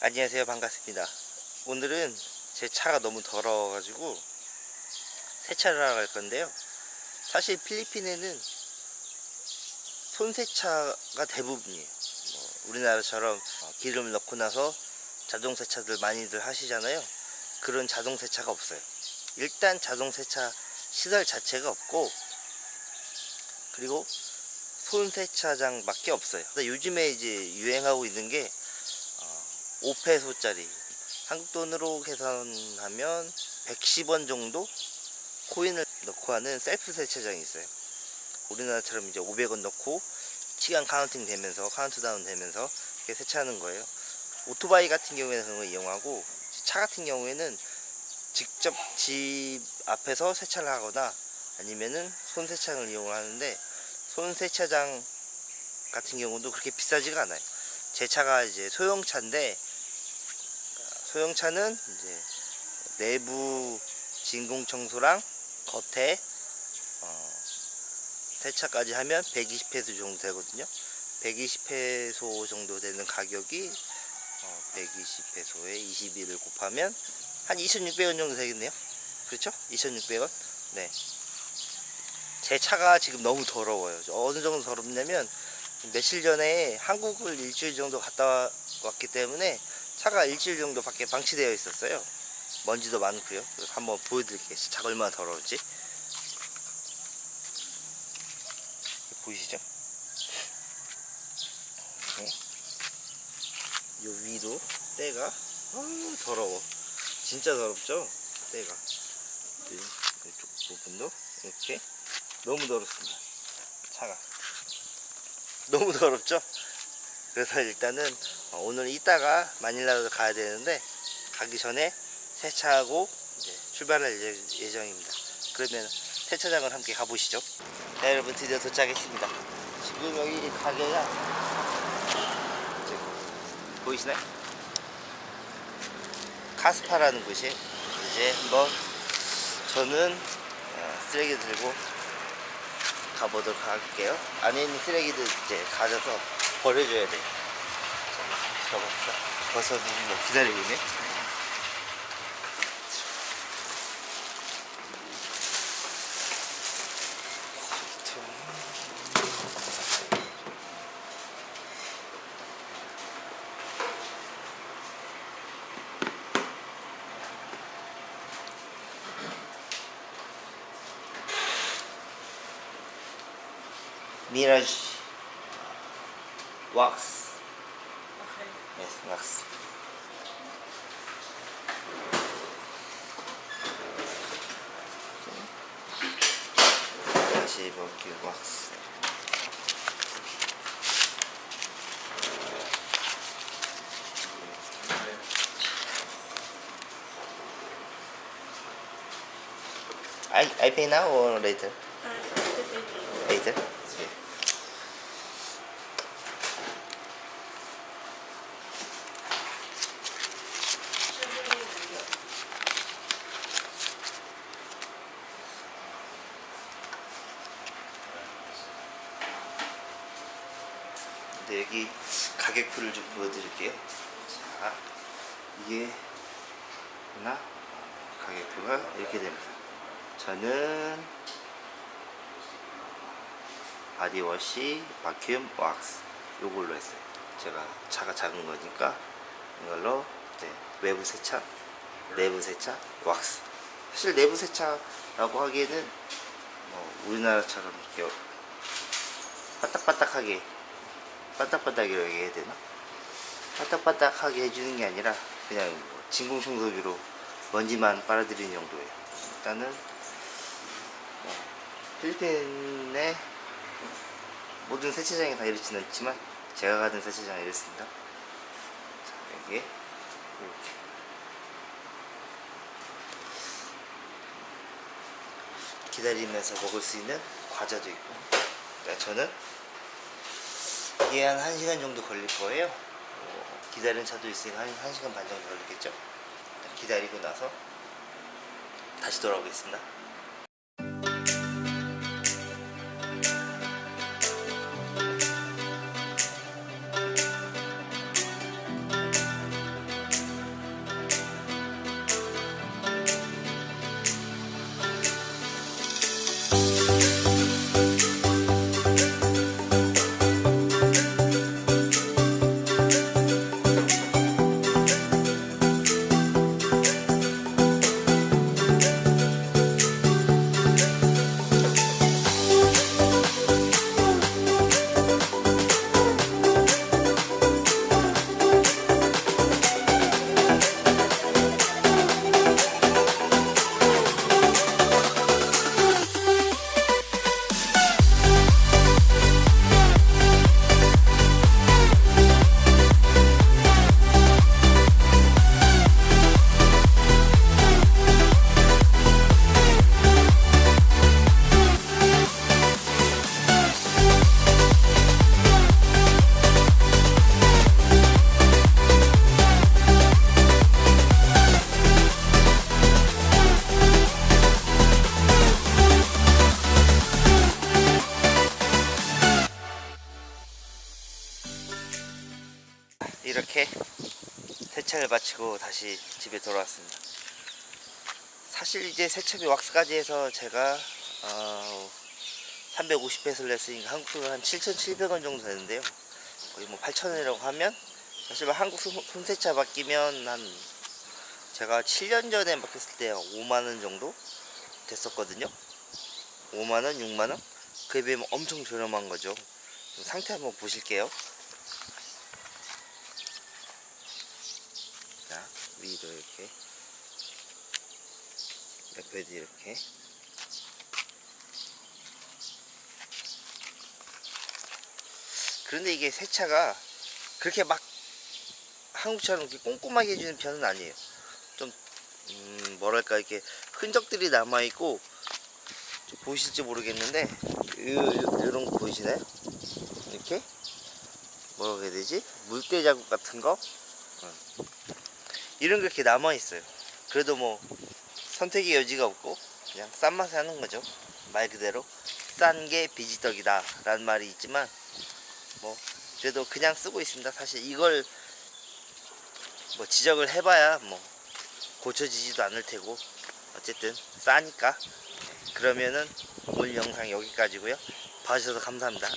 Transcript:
안녕하세요. 반갑습니다. 오늘은 제 차가 너무 더러워가지고 세차를 하러 갈 건데요. 사실 필리핀에는 손세차가 대부분이에요. 뭐 우리나라처럼 어, 기름을 넣고 나서 자동 세차들 많이들 하시잖아요. 그런 자동 세차가 없어요. 일단 자동 세차 시설 자체가 없고 그리고 손세차장밖에 없어요. 요즘에 이제 유행하고 있는 게 5페소짜리 한국 돈으로 계산하면 110원 정도 코인을 넣고 하는 셀프 세차장이 있어요. 우리나라처럼 이제 500원 넣고 시간 카운팅 되면서 카운트 다운 되면서 이렇게 세차하는 거예요. 오토바이 같은 경우에는 그런 걸 이용하고 차 같은 경우에는 직접 집 앞에서 세차를 하거나 아니면은 손 세차를 이용하는데 손 세차장 같은 경우도 그렇게 비싸지가 않아요. 제 차가 이제 소형차인데 소형차는 이제 내부 진공 청소랑 겉에 어, 세차까지 하면 120페소 정도 되거든요. 120페소 정도 되는 가격이 어, 120페소에 21을 곱하면 한 2,600원 정도 되겠네요. 그렇죠? 2,600원. 네. 제 차가 지금 너무 더러워요. 어느 정도 더럽냐면 며칠 전에 한국을 일주일 정도 갔다 왔기 때문에 차가 일주일 정도 밖에 방치되어 있었어요. 먼지도 많고요. 그래서 한번 보여드릴게요. 차가 얼마나 더러울지. 보이시죠? 네. 요 위도 때가 아유 더러워. 진짜 더럽죠? 때가. 네, 이쪽 부분도 이렇게 너무 더럽습니다. 차가. 너무 더럽죠? 그래서 일단은 어, 오늘 이따가 마닐라로 가야 되는데 가기 전에 세차하고 이제 출발할 예정- 예정입니다. 그러면 세차장을 함께 가보시죠. 자, 여러분 드디어 도착했습니다. 지금 여기 가게가 보이시나요? 카스파라는 곳이에요. 이제 한번 저는 어, 쓰레기 들고 가보도록 할게요. 있는 쓰레기들 이제 가져서 버려줘야 돼요. 자, 가봅시다. 벌써 뭐 기다리고 있네. 미라지 왁스 yes next receiver gear box I, I pay now or later? 네, 여기 가격표를 좀 보여드릴게요. 자, 이게 하나 가격표가 이렇게 됩니다. 저는 바디워시 바큐um 왁스 요걸로 했어요. 제가 차가 작은 거니까 이걸로 이제 외부 세차, 내부 세차, 왁스. 사실 내부 세차라고 하기에는 뭐 우리나라처럼 이렇게 바딱바딱하게 바닥바닥이라고 해야 되나? 바닥바닥하게 해주는 게 아니라 그냥 뭐 진공청소기로 먼지만 빨아들이는 정도예요. 일단은 어, 필리핀의 모든 세차장이 다 이렇지는 않지만 제가 가는 세차장은 이렇습니다. 자, 여기에 이렇게 기다리면서 먹을 수 있는 과자도 있고 그러니까 저는 이게 한 1시간 정도 걸릴 거예요. 어, 기다리는 차도 있으니까 한 1시간 반 정도 걸리겠죠. 기다리고 나서 다시 돌아오겠습니다. 세차를 마치고 다시 집에 돌아왔습니다. 사실 이제 세차비 왁스까지 해서 제가 어, 350페소를 냈으니까 한국 돈으로 한 7,700원 정도 되는데요. 거의 뭐 8,000원이라고 하면 사실 뭐 한국 손- 손세차 맡기면 한 제가 7년 전에 맡겼을 때 5만 원 정도 됐었거든요. 5만 원, 6만 원? 그에 비하면 엄청 저렴한 거죠. 좀 상태 한번 보실게요. 자, 위로 이렇게. 옆에도 이렇게. 그런데 이게 세차가 그렇게 막 한국처럼 이렇게 꼼꼼하게 해주는 편은 아니에요. 좀, 음, 뭐랄까, 이렇게 흔적들이 남아 있고, 좀 보이실지 모르겠는데, 요, 런거 보이시나요? 이렇게? 뭐라고 해야 되지? 물때 자국 같은 거? 어. 이런 게 이렇게 남아있어요. 그래도 뭐, 선택의 여지가 없고, 그냥 싼 맛에 하는 거죠. 말 그대로. 싼 게 비지떡이다. 라는 말이 있지만, 뭐, 그래도 그냥 쓰고 있습니다. 사실 이걸 뭐 지적을 해봐야 뭐 고쳐지지도 않을 테고 어쨌든 싸니까 그러면은 오늘 영상 여기까지고요 봐주셔서 감사합니다 다-